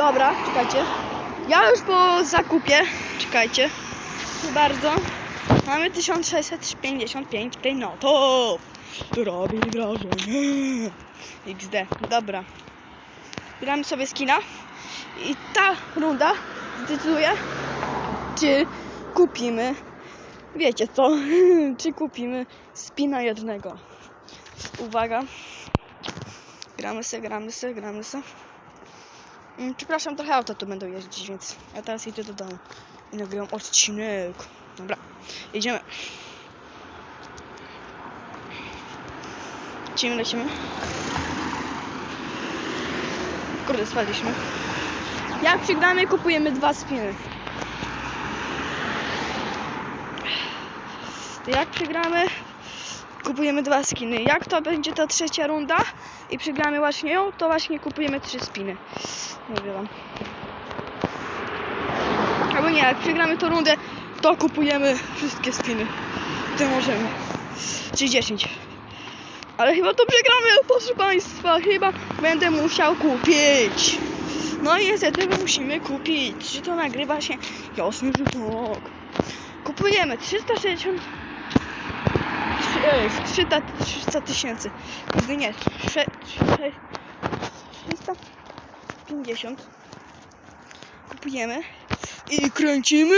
Dobra, czekajcie. Ja już po zakupie, czekajcie, proszę bardzo. Mamy 1655 klejnotów. To robi wrażenie. XD, dobra. Gramy sobie skina. I ta runda zdecyduje, czy kupimy, wiecie co, czy kupimy spina jednego. Uwaga. Gramy se, gramy se, gramy se. Mm, Przepraszam, trochę auta tu będą jeździć, więc ja teraz idę do domu i nagrywam odcinek. Dobra, jedziemy. Lecimy, lecimy. Kurde, spadliśmy. Jak przegramy, kupujemy dwa spiny. Jak przegramy, kupujemy dwa skiny. Jak to będzie ta trzecia runda i przegramy właśnie ją, to właśnie kupujemy trzy spiny. Mówię wam. Albo nie, jak przegramy tą rundę, to kupujemy wszystkie spiny. To możemy. Czyli 10. Ale chyba to przegramy, proszę Państwa. Chyba będę musiał kupić. No i niestety musimy kupić. Czy to nagrywa się? Jasne, że tak. Kupujemy 360 Ej, 300 300 tysięcy. Nie. Sze- sze- 350. Kupujemy. I kręcimy!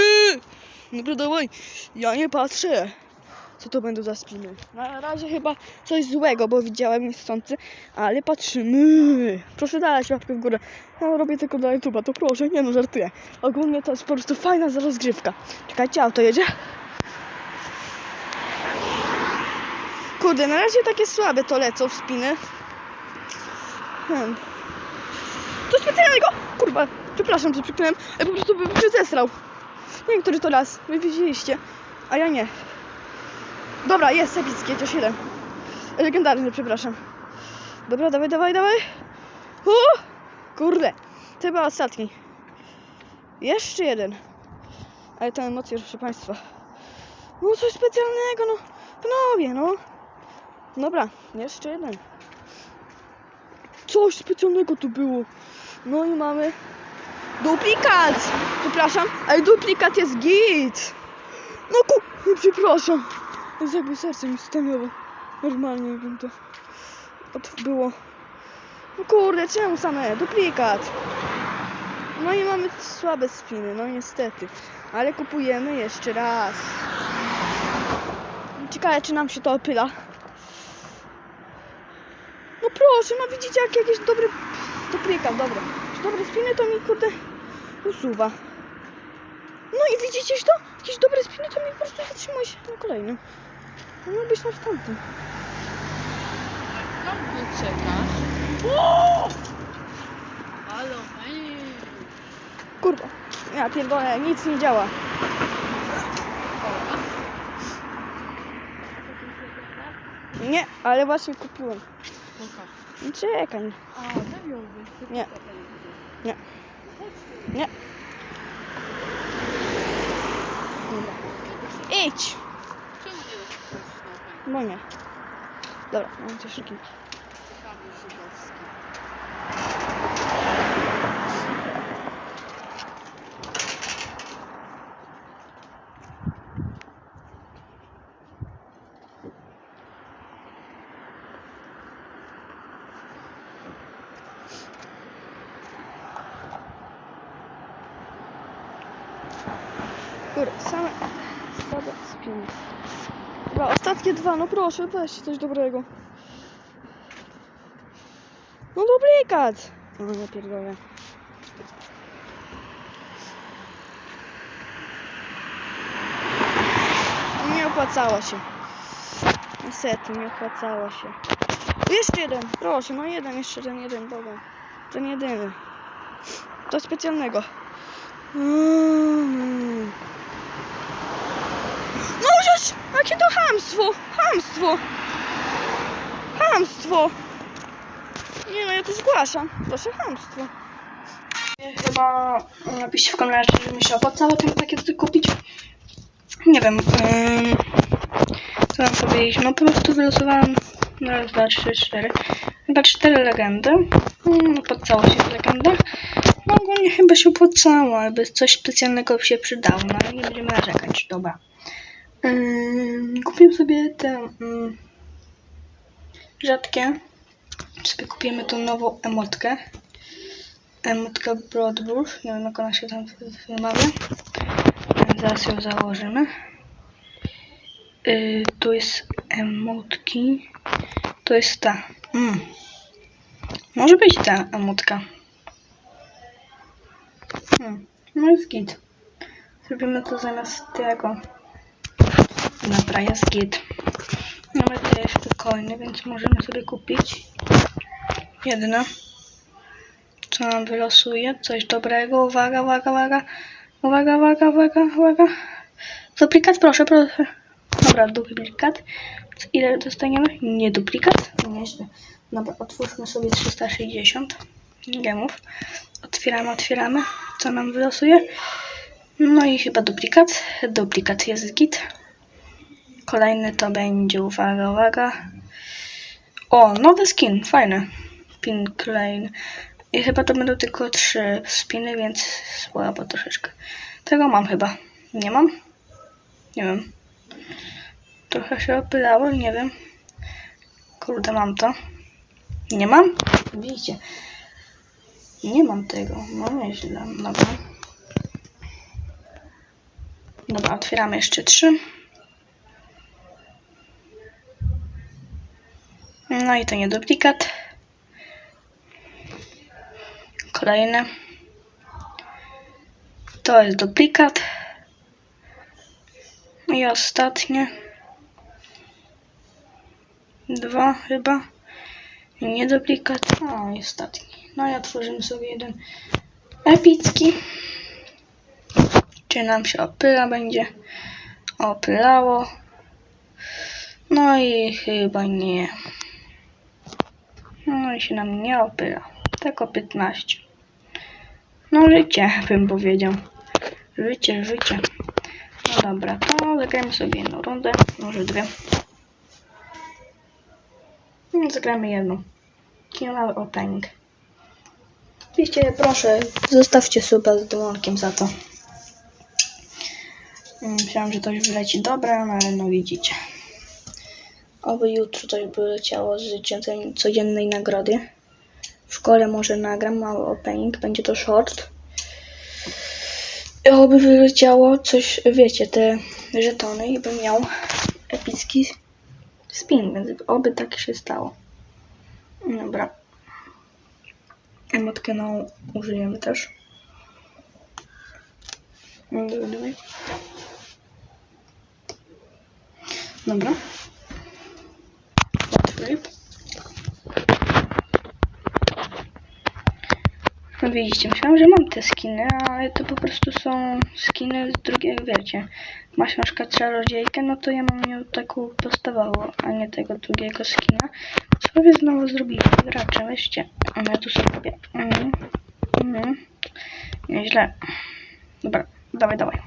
Dobra, dawaj. Ja nie patrzę. Co to będą za spiny? Na razie chyba coś złego, bo widziałem niechcący, ale patrzymy. Proszę dać łapkę w górę. Ja robię tylko dla YouTube'a, to proszę, nie no, żartuję. Ogólnie to jest po prostu fajna rozgrywka. Czekajcie, auto jedzie. Kurde, na razie takie słabe to lecą w spiny. Hmm. To specjalnego! Kurwa, przepraszam, że przykryłem, ale po prostu bym się zesrał. Nie wiem, który to raz. Wy widzieliście, a ja nie. Dobra, jest epickie, to 7. Legendarny, przepraszam. Dobra, dawaj, dawaj, dawaj. U! Kurde, to chyba ostatni. Jeszcze jeden. Ale te emocje, proszę Państwa. No coś specjalnego, no. Panowie, no. Dobra, jeszcze jeden. Coś specjalnego tu było. No i mamy duplikat. Przepraszam, ale duplikat jest git. No ku... Przepraszam. Jest jakby serce mi stanęło. Normalnie jakbym to odbyło. No kurde, czemu same? Duplikat. No i mamy słabe spiny, no niestety. Ale kupujemy jeszcze raz. Ciekawe, czy nam się to opyla. Proszę, no widzicie, jak jakieś dobre... Duplikat, dobra. Czy dobre spiny to mi, kurde, usuwa. No i widzicie to? Jakieś dobre spiny to mi po prostu zatrzymuje się na kolejnym. No być następny. Skąd czekasz? Halo. Kurwa. Ja pierdolę, nic nie działa. Nie, ale właśnie kupiłem. No Czekaj. A, zawiozłeś. Nie. Nie. Nie. Dobra. Idź! Czemu nie rozpoczynać na No nie. Dobra, mam coś takiego. Kurde, same słabe spiny. Dobra, ostatnie dwa, no proszę, weźcie coś dobrego. No duplikat! No nie pierdolę. Nie opłacało się. Niestety, nie opłacało się. Jeszcze jeden, proszę, no jeden, jeszcze ten jeden, Boga. Ten jedyny. To specjalnego. Mm. No już! Jakie to hamstwo! Hamstwo! Hamstwo! Nie no, ja to zgłaszam. Proszę, hamstwo. Chyba napiszcie w komentarzu, że mi się opłacało ten pakiet kupić. Nie wiem. Co mam powiedzieć? No po prostu wylosowałam raz, dwa, trzy, cztery. Chyba cztery legendy. Mm, opłacało się w legendę. No ogólnie chyba się opłacało, albo coś specjalnego się przydało, no ale nie będziemy narzekać, dobra. Ym, kupiłem sobie te ym, rzadkie. Sobie kupimy tą nową emotkę. Emotka Broadbush. Nie wiem jak ona się tam wymawia. Zaraz ją założymy. Yy, tu jest emotki. To jest ta. Mm. Może być ta emotka. Hmm. No jest git. Zrobimy to zamiast tego. Dobra, jest git. Mamy tutaj spokojny, więc możemy sobie kupić jedno. Co nam wylosuje? Coś dobrego. Uwaga, uwaga, uwaga. Uwaga, uwaga, uwaga, uwaga. Duplikat, proszę, proszę. Dobra, duplikat. Ile dostaniemy? Nie duplikat? Nieźle. Dobra, otwórzmy sobie 360 gemów. Otwieramy, otwieramy. Co nam wylosuje? No i chyba duplikat. Duplikat jest git. Kolejny to będzie, uwaga, uwaga. O, nowy skin, fajny. Pink Lane. I chyba to będą tylko trzy spiny, więc słabo troszeczkę. Tego mam chyba. Nie mam? Nie wiem. Trochę się opylało, nie wiem. Kurde, mam to. Nie mam? Widzicie. Nie mam tego. No nieźle. Dobra. Dobra, otwieramy jeszcze trzy. No i to nie duplikat. Kolejne. To jest duplikat. I ostatnie. Dwa chyba. Nie duplikat. O, i ostatni. No i otworzymy sobie jeden epicki. Czy nam się opyla będzie? Opylało. No i chyba nie. No się nam nie opyla. Tylko 15. No życie, bym powiedział. Życie, życie. No dobra, to zagramy sobie jedną rundę, może dwie. No, zagramy jedną. Killer opening. Oczywiście proszę, zostawcie suba z dzwonkiem za to. Mm, Myślałam, że już wyleci dobre, no ale no widzicie. Oby jutro coś by leciało z codzien- codziennej nagrody. W szkole może nagram mały opening, będzie to short. I Oby wyleciało coś, wiecie, te żetony i bym miał epicki spin, więc oby tak się stało. Dobra. Emotkę no użyjemy też. Dawaj. Dobra. No widzicie, myślałam, że mam te skiny, ale to po prostu są skiny z drugiego, wiecie. Masz na przykład czarodziejkę, no to ja mam ją taką podstawową, a nie tego drugiego skina. Co sobie znowu zrobiłem? Gracze, weźcie. Ja tu sobie. Mhm. Mhm. Nieźle. Dobra, dawaj, dawaj.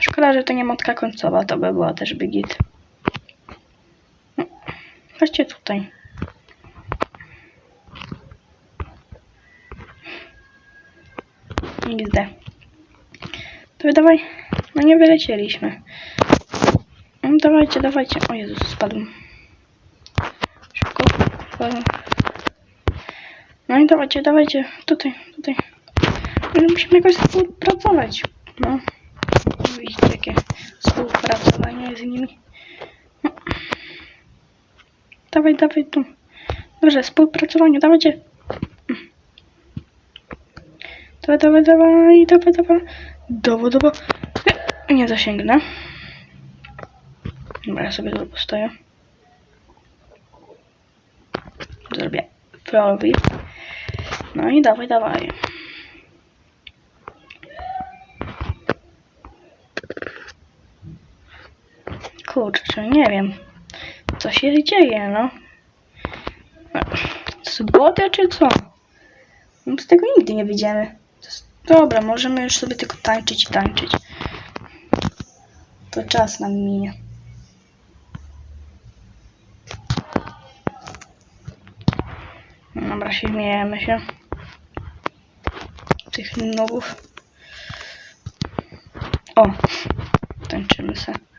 Szkoda, że to nie motka końcowa, to by była też bigit. Chodźcie tutaj. XD. To dawaj. No nie wylecieliśmy. No dawajcie, dawajcie. O Jezus, spadłem. Szybko. Spadłem. No i dawajcie, dawajcie. Tutaj, tutaj. No, musimy jakoś współpracować. No. Widzicie, jakie współpracowanie z nimi. Dawaj, dawaj tu. Dobrze, współpracowanie, dawajcie. Dawaj, dawaj, dawaj, dawaj, dawaj. Dawaj, dawaj. Nie zasięgnę. Dobra, ja sobie tu postoję. Zrobię flowy. No i dawaj, dawaj. Kurczę, nie wiem. Co się dzieje, no? Sobotę czy co? No z tego nigdy nie wyjdziemy. Dobra, możemy już sobie tylko tańczyć i tańczyć. To czas nam minie. Dobra, śmiejemy się. tych nowów. O, tańczymy se.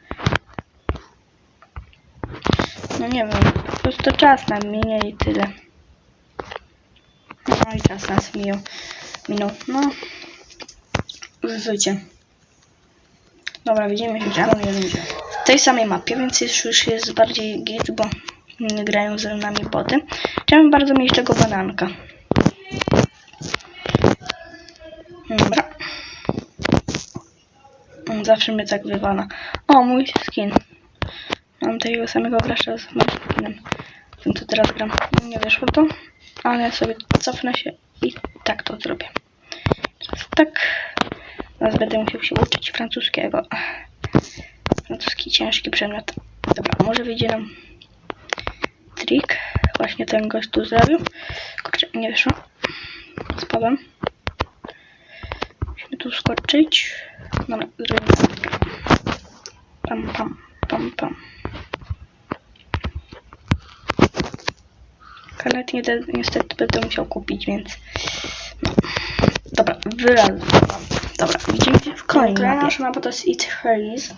No nie wiem, po prostu czas nam minie i tyle. No i czas nas minął. minął. No, życie. Dobra, widzimy się? W tej samej mapie, więc już, już jest bardziej git, bo grają ze nami boty. Chciałem bardzo mieć tego bananka. Dobra. On Zawsze mnie tak wywala. O, mój skin. Mam takiego samego gracza z moim skinem. Tym co teraz gram. Nie wyszło to, ale sobie cofnę się i tak to zrobię. Teraz tak. Teraz będę musiał się uczyć francuskiego. Francuski ciężki przedmiot. Dobra, może wyjdzie nam trik. Właśnie ten gość tu zrobił. Kurczę, nie wyszło. Spadłem. Musimy tu skoczyć. Dobra, zrobimy. Pam, pam, pam, pam. Kalet nie, niestety będę musiał kupić, więc... No. Dobra, wyrazem. Dobra, widzimy się w kolejnym. Kolejna nasza mapa to jest It Harris.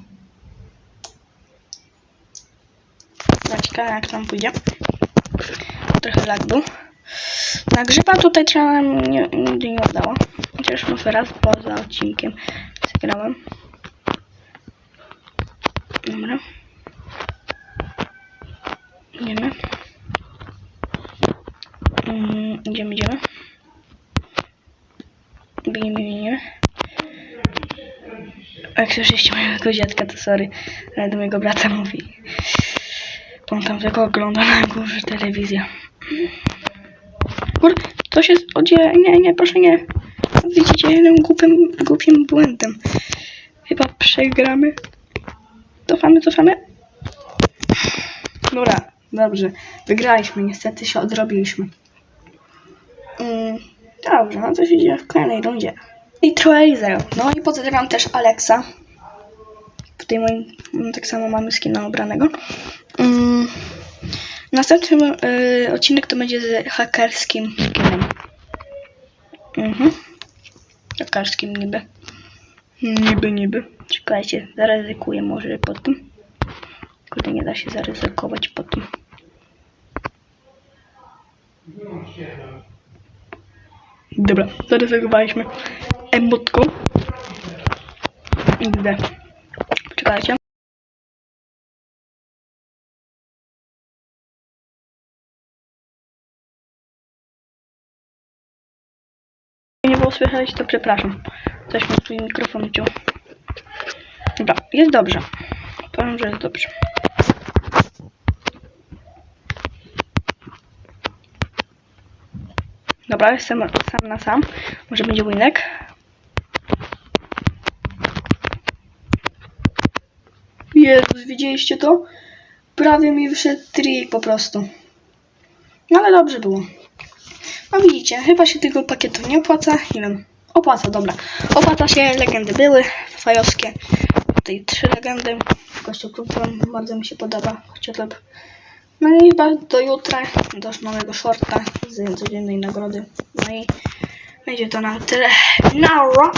Dobra, ciekawe jak tam pójdzie. Trochę lag był. Na grzyba tutaj trzeba nam nie, nigdy nie udało. Chociaż może raz poza odcinkiem zagrałem. Dobra. Idziemy. Mm, idziemy, idziemy. Biegniemy, biegniemy. Jak słyszeliście mojego dziadka, to sorry, ale do mojego brata mówi. On tam tylko ogląda na górze telewizja. Kurde, to się odzieje. Nie, nie, proszę nie. Widzicie, jednym głupim, głupim błędem. Chyba przegramy. Cofamy, cofamy. Dobra, dobrze. Wygraliśmy, niestety się odrobiliśmy. Mm, dobrze, no to się dzieje w kolejnej rundzie. I Tracer. No i pozdrawiam też Alexa. Tutaj moim, mm, tak samo mamy skina ubranego. Mm, następny y, odcinek to będzie z hakerskim skinem. Mhm. Hakerskim niby. Niby, niby. Czekajcie, zaryzykuję może po tym. Kurde, nie da się zaryzykować po tym. Dobra, zaryzykowaliśmy emotką. XD. Czekajcie. Nie było słychać, to przepraszam. Coś mi swój mikrofon wciął. Dobra, jest dobrze. Powiem, że jest dobrze. Dobra, jestem sam na sam. Może będzie winek. Jezus, widzieliście to? Prawie mi wyszedł trik po prostu. No ale dobrze było. No widzicie, chyba się tego pakietu nie opłaca. Nie wiem. Opłaca, dobra. Opłaca się, legendy były fajowskie. Tutaj trzy legendy. Gościu klub bardzo mi się podoba. Chociażby. No i do jutra, do nowego shorta z codziennej nagrody. No i będzie to na tyle. Now!